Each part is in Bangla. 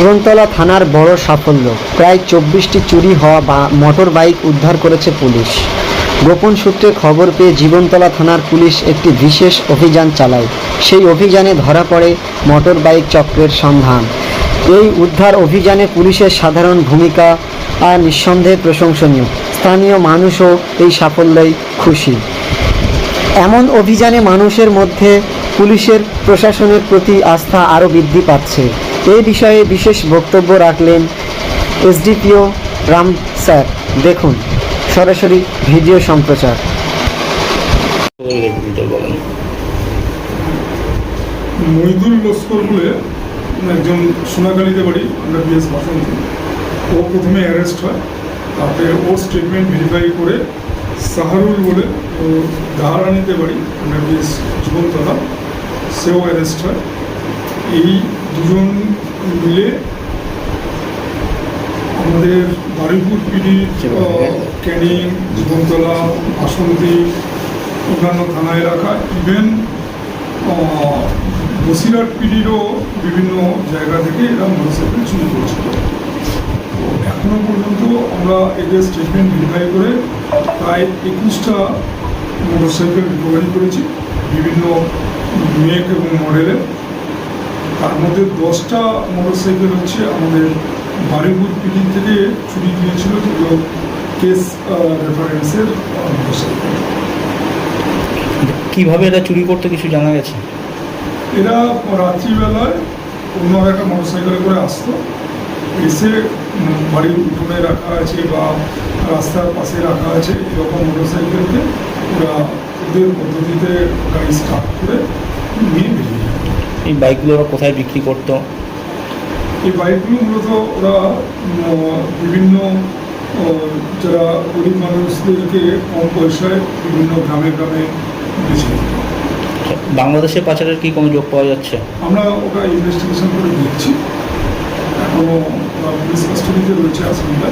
জীবনতলা থানার বড় সাফল্য। প্রায় চব্বিশটি চুরি হওয়া বা মোটর বাইক উদ্ধার করেছে পুলিশ। গোপন সূত্রে খবর পেয়ে জীবনতলা থানার পুলিশ একটি বিশেষ অভিযান চালায়। সেই অভিযানে ধরা পড়ে মোটর বাইক চক্রের সন্ধান। এই উদ্ধার অভিযানে পুলিশের সাধারণ ভূমিকা আর নিঃসন্দেহে প্রশংসনীয়। স্থানীয় মানুষও এই সাফল্যই খুশি। এমন অভিযানে মানুষের মধ্যে পুলিশের প্রশাসনের প্রতি আস্থা আরও বৃদ্ধি পাচ্ছে। এই বিষয়ে বিশেষ বক্তব্য রাখলেন এসডিপিও রাম স্যার। দেখুন, সরাসরি ভিডিও সম্প্রচার। মহিদুল লস্কর বলে একজন সোনাগালিতে বাড়ি, আমরা বিএস বাসন্তী। ও প্রথমে অ্যারেস্ট হয়, তারপরে ওর স্টেটমেন্ট ভেরিফাই করে সাহারুল বলে ও দাহারানিতে বাড়ি, আমরা বিএস জীবনতলা সেও অ্যারেস্ট হয়। এই দুজন মিলে আমাদের বারুইপুর পিডির ক্যানিং জীবনতলা বাসন্তী অন্যান্য থানা এলাকা ইভেন বসিরহাট পিডিরও বিভিন্ন জায়গা থেকে এরা মোটরসাইকেল চুরি করছিল। তো এখনও পর্যন্ত আমরা এদের স্টেটমেন্ট ভেরিফাই করে প্রায় একুশটা মোটরসাইকেল রিকভারি করেছি। বিভিন্ন মেক এবং মডেলের তার মধ্যে দশটা মোটরসাইকেল হচ্ছে আমাদের বারুইপুর পিডি থেকে চুরি গিয়েছিল যেগুলো কেস রেফারেন্সের মোটরসাইকেল। কীভাবে এটা চুরি করতে কিছু জানা গেছে? এরা রাত্রিবেলায় অন্য একটা মোটরসাইকেলে করে আসতো এসে বাড়ির উঠোনে রাখা আছে বা রাস্তার পাশে রাখা আছে এরকম মোটরসাইকেলকে ওরা ওদের পদ্ধতিতে গাড়ি স্টার্ট করে নিয়ে এই বাইকগুলো ওরা কোথায় বিক্রি করতো? এই বাইকগুলো মূলত ওরা বিভিন্ন যারা গরিব মানুষদেরকে কম পয়সায় বিভিন্ন গ্রামে গ্রামে বেছে। বাংলাদেশে পাচারের কি কোনো যোগ পাওয়া যাচ্ছে? আমরা ওটা ইনভেস্টিগেশন করে দেখছি। এখনও ওরা পুলিশ কাস্টডিতে রয়েছে আসামিরা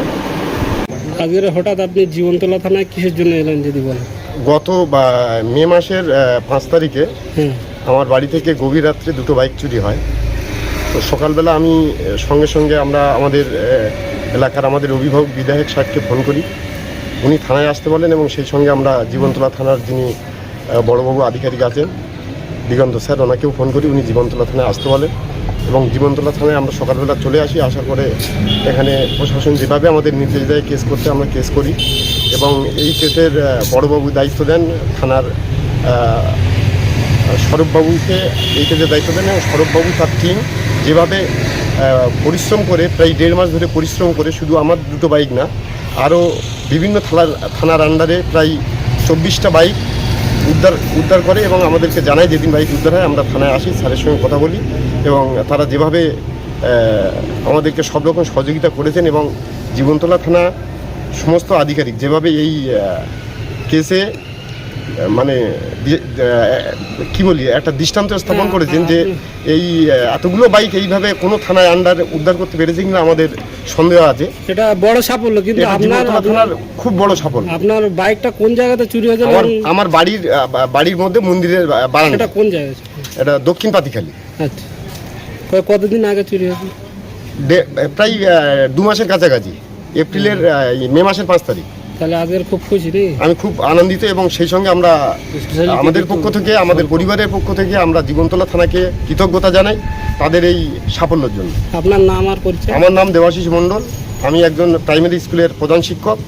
আজকের হঠাৎ আপনি জীবনতলা থানায় কিসের জন্য এলেন যদি বলেন? গত বা মে মাসের পাঁচ তারিখে হুম। আমার বাড়ি থেকে গভীর রাত্রে দুটো বাইক চুরি হয়। তো সকালবেলা আমি সঙ্গে সঙ্গে আমরা আমাদের এলাকার আমাদের অভিভাবক বিধায়ক সাহেবকে ফোন করি। উনি থানায় আসতে বলেন এবং সেই সঙ্গে আমরা জীবনতলা থানার যিনি বড়বাবু আধিকারিক আছেন, দিগন্ত স্যার, ওনাকেও ফোন করি। উনি জীবনতলা থানায় আসতে বলেন এবং জীবনতলা থানায় আমরা সকালবেলা চলে আসি। আসার পরে এখানে প্রশাসন যেভাবে আমাদের নির্দেশ দেয়, কেস করতে আমরা কেস করি এবং এই কেসের বড়বাবু দায়িত্ব দেন থানার সৌরভবাবুকে এই কেসের দায়িত্ব দেন, এবং সৌরভবাবু তার টিম যেভাবে পরিশ্রম করে, প্রায় দেড় মাস ধরে পরিশ্রম করে, শুধু আমার দুটো বাইক না, আরও বিভিন্ন থানার থানার আন্ডারে প্রায় চব্বিশটা বাইক উদ্ধার উদ্ধার করে এবং আমাদেরকে জানায় যেদিন বাইক উদ্ধার হয়, আমরা থানায় আসি, স্যারের সঙ্গে কথা বলি, এবং তারা যেভাবে আমাদেরকে সব রকম সহযোগিতা করেছেন এবং জীবনতলা থানা সমস্ত আধিকারিক যেভাবে এই কেসে মানে কি বলি একটা দৃষ্টান্ত স্থাপন হ্যাঁ, করেছেন হ্যাঁ, যে এই এতগুলো বাইক এইভাবে কোনো থানায় আন্ডার উদ্ধার করতে পেরেছে কিনা আমাদের সন্দেহ আছে। এটা বড় সাফল্য কিন্তু এটা আপনার খুব বড় সাফল্য। আপনার বাইকটা কোন জায়গাতে চুরি হয়েছে আমার আমার বাড়ির বাড়ির মধ্যে মন্দিরের বা- বারান্দা এটা কোন জায়গায় এটা দক্ষিণ পাতিখালি। আচ্ছা। কতদিন আগে চুরি হয়েছে? প্রায় দু মাসের কাছাকাছি। এপ্রিলের মে মাসের পাঁচ তারিখ। তাহলে আজকের খুব খুশি রে। আমি খুব আনন্দিত এবং সেই সঙ্গে আমরা আমাদের পক্ষ থেকে আমাদের পরিবারের পক্ষ থেকে আমরা জীবনতলা থানাকে কৃতজ্ঞতা জানাই তাদের এই সাফল্যের জন্য। আপনার নাম আর পরিচয়? আমার নাম দেবাশিস মণ্ডল। আমি একজন প্রাইমারি স্কুলের প্রধান শিক্ষক।